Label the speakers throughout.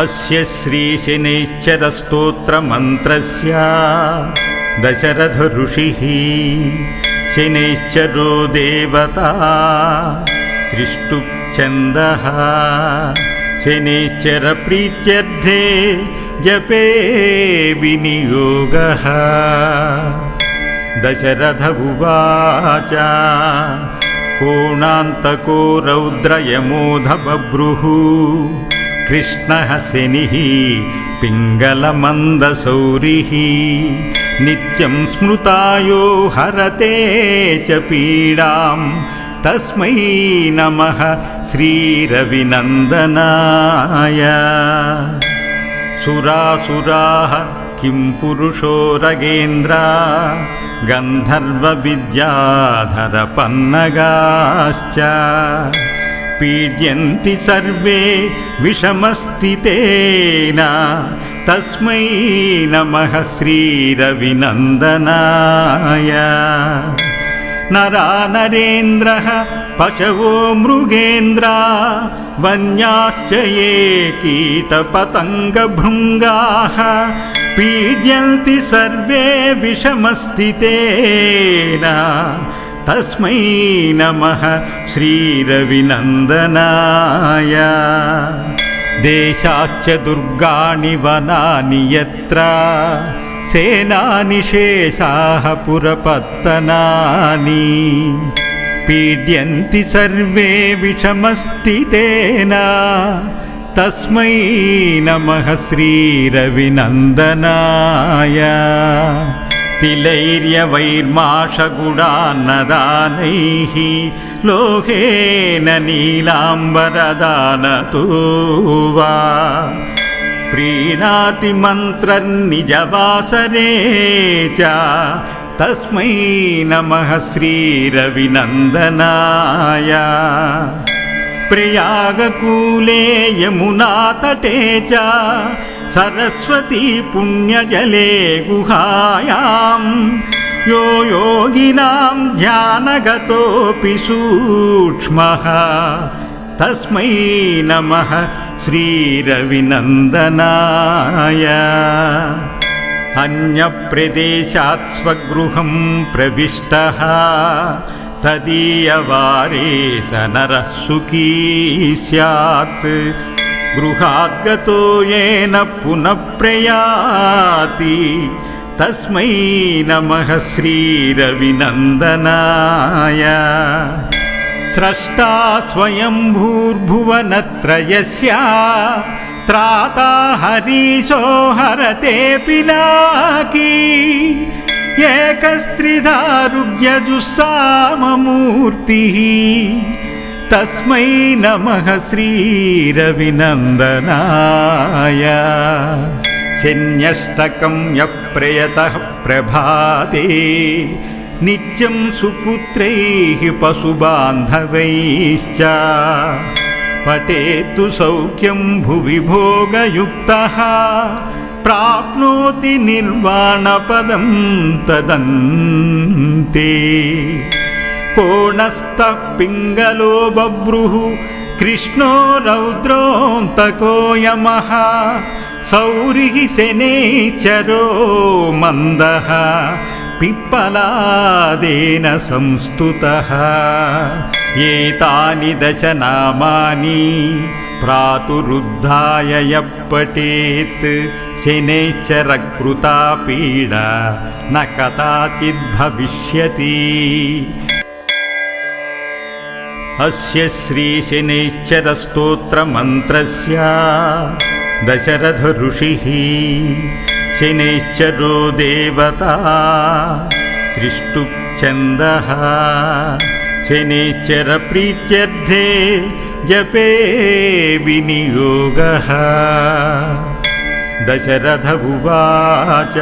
Speaker 1: अस्य श्रीशनैश्चरस्तोत्रमन्त्रस्य दशरथ ऋषिः शनैश्चरो देवता त्रिष्टुप्छन्दः शनैश्चरप्रीत्यर्थे जपे विनियोगः दशरथ उवाच कोणान्तको रौद्रयमोधबभ्रुः कृष्णः शनिः पिङ्गलमन्दसौरिः नित्यं स्मृतायो हरते च पीडां तस्मै नमः श्रीरविनन्दनाय सुरासुराः किं पुरुषो रगेन्द्रा गन्धर्वविद्याधरपन्नगाश्च पीड्यन्ति सर्वे विषमस्थितेन तस्मै नमः श्रीरविनन्दनाय नरा नरेन्द्रः पशवो मृगेन्द्रा वन्याश्च ये कीटपतङ्गभृङ्गाः पीड्यन्ति सर्वे विषमस्थितेन तस्मै नमः श्रीरविनन्दनाय। देशाच्च दुर्गाणि वनानि यत्र सेनानि शेषाः पुरपत्तनानि। पीड्यन्ति सर्वे विषमस्थितेन तस्मै नमः श्रीरविनन्दनाय तिलैर्यवैर्माषगुडान्नदानैः लोहेन नीलाम्बरदानतो वा प्रीणाति मन्त्रन्निजवासरे च तस्मै नमः श्रीरविनन्दनाय प्रयागकूले यमुनातटे च सरस्वती पुण्यजले गुहायां यो योगिनां ध्यानगतोऽपि सूक्ष्मः। तस्मै नमः श्रीरविनन्दनाय। अन्यप्रदेशात् स्वगृहं प्रविष्टः। तदीयवारे स नरः सुखी स्यात् గృహాద్గతో ఏన పునఃప్రయాతి. తస్మై నమ శ్రీరవినందనాయ స్రష్టా స్వయంభూర్భువనత్రయస్య. త్రాతా హరీశో హరతే పిలాకీ ఏకస్త్రిధారుగ్యజుస్సామమూర్తి. తస్మై నమ శ్రీరవినందనాయ శన్యష్టకం యప్రయత ప్రభాతే. నిత్యం సుపుత్రై పశుబాంధవైశ్చ. పటేత్తు సౌఖ్యం భువి భోగయుక్త. ప్రాప్నోతి నిర్వాణపదం తదంతే. निर्वाणपदं तदन्ते कोणस्थः पिङ्गलो बभ्रुः कृष्णो रौद्रोऽन्तको यमः सौरिः शनेचरो मन्दः पिप्पलादेन संस्तुतः एतानि दशनामानि प्रातुरुद्धाय यः पठेत् शनैश्चरकृता पीडा न कदाचिद्भविष्यति अस्य श्रीशनैश्चरस्तोत्रमन्त्रस्य दशरथ ऋषिः शनैश्चरो देवता त्रिष्टुप्छन्दः शनैश्चरप्रीत्यर्थे जपे विनियोगः दशरथ उवाच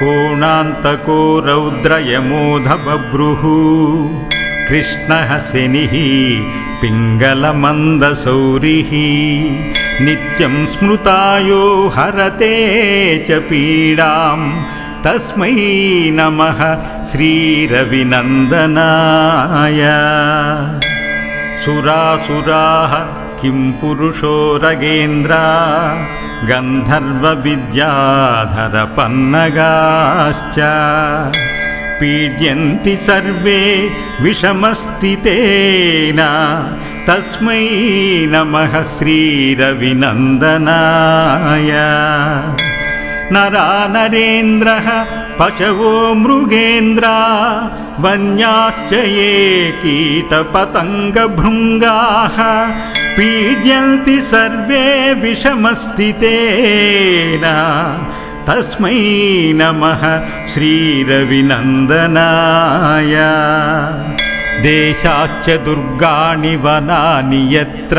Speaker 1: कोणान्तको रौद्रयमोधबभ्रुः कृष्णः शनिः पिङ्गलमन्दसौरिः नित्यं स्मृतायो हरते च पीडां तस्मै नमः श्रीरविनन्दनाय सुरासुराः किं पुरुषो रगेन्द्र गन्धर्वविद्याधरपन्नगाश्च పీడ్యంతి సర్వే విషమస్థితేన. తస్మై నమ శ్రీరవినందనాయ. నరానరేంద్ర పశవో మృగేంద్ర వన్యాశ్చ ఏ కీటపతంగభృంగా. పీడ్యంతి సర్వే విషమస్థితేన. तस्मै नमः श्रीरविनन्दनाय। देशाच्च दुर्गाणि वनानि यत्र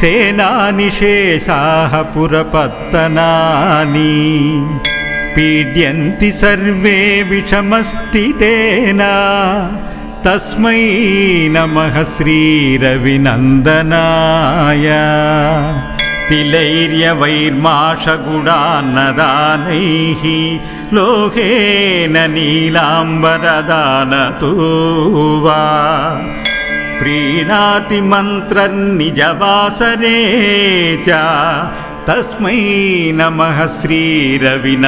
Speaker 1: सेनानिशेषाः पुरपत्तनानि। पीड्यन्ति सर्वे विषमस्थितेन। तस्मै नमः श्रीरविनन्दनाय तिलैर्यवैर्माशगुडान्नदानैः लोहेन नीलाम्बरदानतो वा प्रीणाति मन्त्रन्निजवासरे च तस्मै नमः श्रीरविनन्दनाय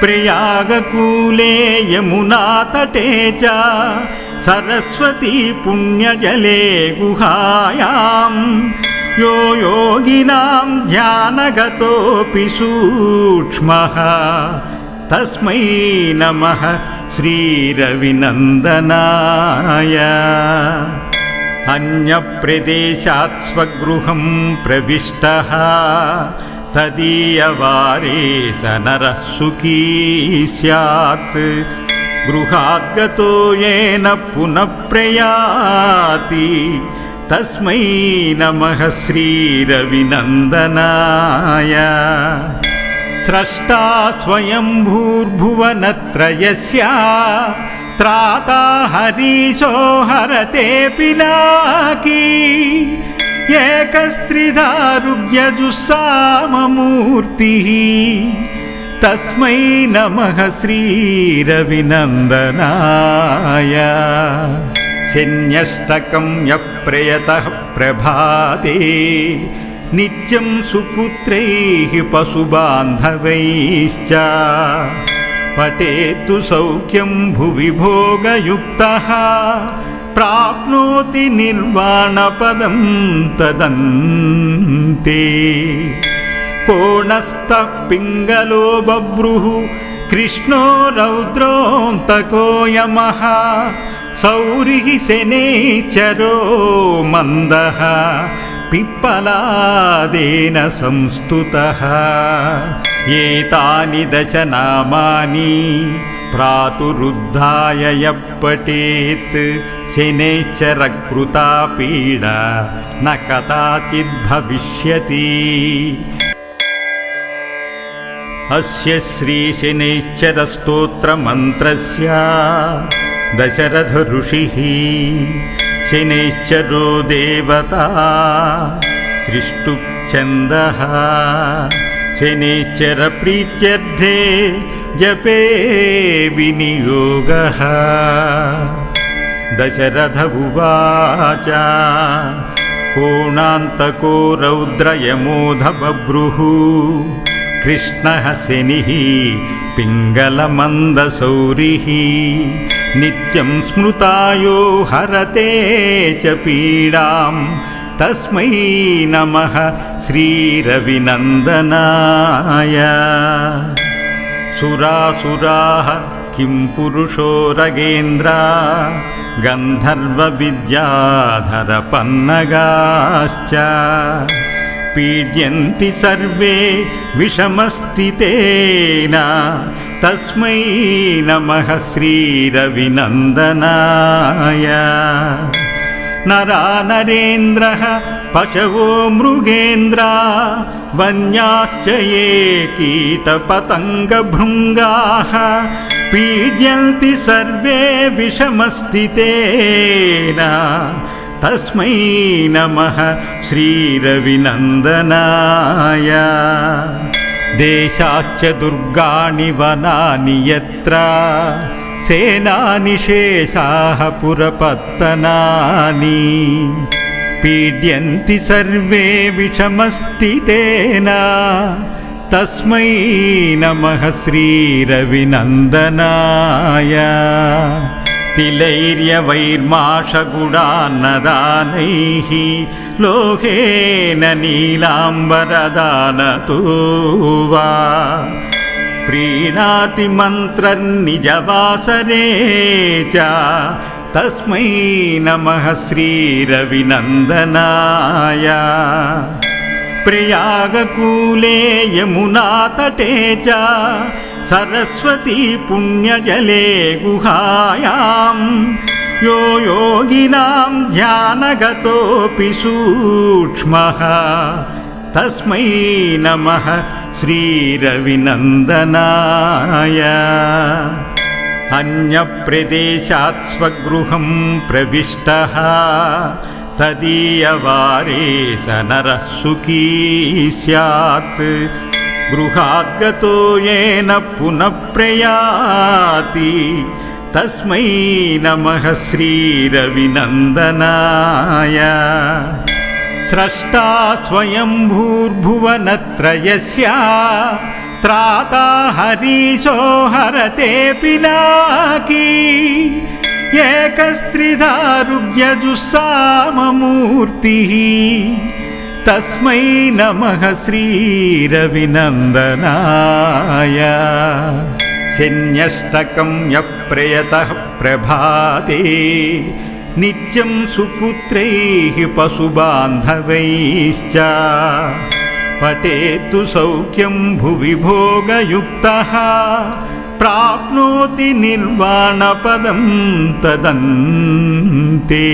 Speaker 1: प्रयागकूले यमुनातटे च सरस्वती पुण्यजले गुहायाम् यो योगिनां ध्यानगतोऽपि सूक्ष्मः। तस्मै नमः श्रीरविनन्दनाय। अन्यप्रदेशात् स्वगृहं प्रविष्टः तदीयवारे स नरः सुखी स्यात् గృహాద్గతో ఏన పునఃప్రయాతి. తస్మై నమ శ్రీరవినందనాయ స్రష్టా స్వయంభూర్భువనత్రయస్య. త్రాతా హరీశో హరతే పినాకీ. ఏకస్త్రిధారుగ్యజుస్సామమూర్తి తస్మై నమ శ్రీరవినందనాయ శన్యష్టకం యప్రయత ప్రభాతే. నిత్యం సుపుత్రై పశుబాంధవైశ్చ. పటేత్తు సౌఖ్యం భువి భోగయుక్త. ప్రాప్నోతి నిర్వాణపదం తదంతే. तदन्ते कोणस्थः पिङ्गलो बभ्रुः कृष्णो रौद्रोऽन्तको यमः सौरिः शनैश्चरो मन्दः पिप्पलादेन संस्तुतः एतानि दशनामानि प्रातुरुद्धाय यः पठेत् शनैश्चरकृता पीडा न कदाचिद्भविष्यति अस्य श्रीशनैश्चरस्तोत्रमन्त्रस्य दशरथ ऋषिः शनैश्चरो देवता त्रिष्टुप्छन्दः शनैश्चरप्रीत्यर्थे जपे विनियोगः दशरथ उवाच कोणान्तको रौद्रयमोधबभ्रुः कृष्णः शनिः पिङ्गलमन्दसौरिः नित्यं स्मृतायो हरते च पीडां तस्मै नमः श्रीरविनन्दनाय सुरासुराः किं पुरुषो रगेन्द्र गन्धर्वविद्याधरपन्नगाश्च पीड्यन्ति सर्वे विषमस्थितेन तस्मै नमः श्रीरविनन्दनाय नरा नरेन्द्रः पशवो मृगेन्द्रा वन्याश्च ये कीटपतङ्गभृङ्गाः पीड्यन्ति सर्वे विषमस्थितेन तस्मै नमः श्रीरविनन्दनाय। देशाच्च दुर्गाणि वनानि यत्र सेनानिशेषाः पुरपत्तनानि। पीड्यन्ति सर्वे विषमस्ति तेन तस्मै नमः श्रीरविनन्दनाय। తిలైర్యవైర్మాషగుడాన్నదానైः లోకేన నీలాంబరదానతో వా ప్రీణాతి మంత్రన్నిజవాసరే చ తస్మై నమః శ్రీరవినందనాయ ప్రయాగకూలే యమునాతటే చ सरस्वती पुण्यजले गुहायां यो योगिनां ध्यानगतोऽपि सूक्ष्मः। तस्मै नमः श्रीरविनन्दनाय। अन्यप्रदेशात् स्वगृहं प्रविष्टः। तदीयवारे स नरः सुखी स्यात्। గృహాద్గతో येन పునః ప్రయాతి తస్మై నమ శ్రీరవినందనాయ స్రష్టా స్వయంభూర్భువనత్రయస్య. త్రాతా హరీశో హరతే పిలాకీ ఏకస్త్రిధారుగ్యజుస్సామమూర్తి. తస్మై నమ శ్రీరవినందనాయ శన్యష్టకం యప్రయతః ప్రభాతే. నిత్యం సుపుత్రై పశుబాంధవైశ్చ. పటేత్తు సౌఖ్యం భువి భోగయుక్త. ప్రాప్నోతి నిర్వాణపదం తదంతే.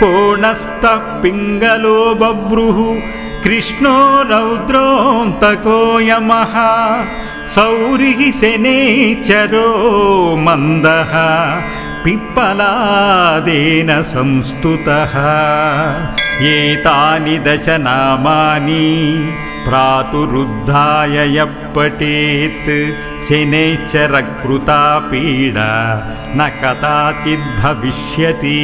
Speaker 1: कोणस्तः पिङ्गलो बभ्रुः कृष्णो रौद्रोऽन्तको यमः सौरिः शनेचरो मन्दः पिप्पलादेन संस्तुतः एतानि दशनामानि प्रातुरुद्धाय यः पठेत् शनैश्चरकृता पीडा न कदाचिद्भविष्यति